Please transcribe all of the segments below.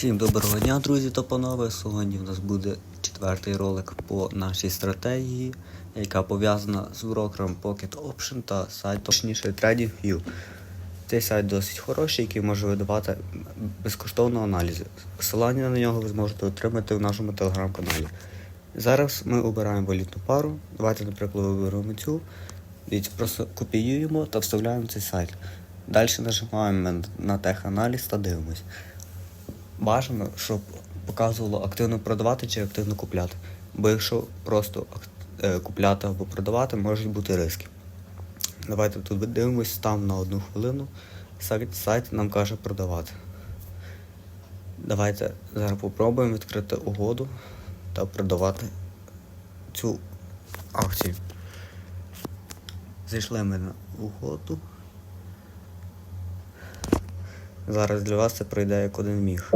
Всім доброго дня, друзі та панове. Сьогодні в нас буде четвертий ролик по нашій стратегії, яка пов'язана з брокером Pocket Option та сайтом точніше TradingView. Цей сайт досить хороший, який може видавати безкоштовно аналізи. Посилання на нього ви зможете отримати в нашому телеграм-каналі. Зараз ми обираємо валютну пару. Давайте, наприклад, виберемо цю. Дивіться, просто копіюємо та вставляємо цей сайт. Далі нажимаємо на теханаліз та дивимось. Бажано, щоб показувало активно продавати чи активно купляти. Бо якщо просто е, купляти або продавати, можуть бути риски. Давайте тут дивимось там на одну хвилину. Сайт, сайт нам каже продавати. Давайте зараз попробуємо відкрити угоду та продавати цю акцію. Зайшли ми на угоду. Зараз для вас це пройде як один міг.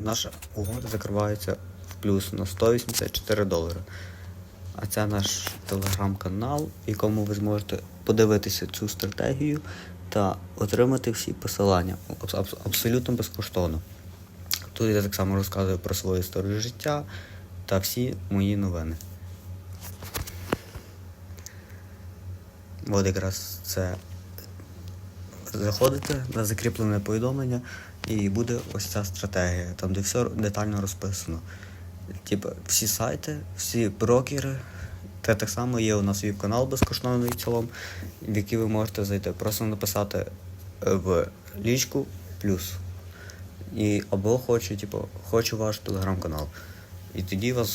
Наша угода закривається в плюс на 184 долари. А це наш телеграм-канал, в якому ви зможете подивитися цю стратегію та отримати всі посилання аб- аб- абсолютно безкоштовно. Тут я так само розказую про свою історію життя та всі мої новини. От якраз це заходите на закріплене повідомлення і буде ось ця стратегія, там де все детально розписано. Типа всі сайти, всі брокери. Та так само є у нас віп канал безкоштовний в цілому, в який ви можете зайти. Просто написати е, в лічку плюс. І або хочу, типу, хочу ваш телеграм-канал. І тоді вас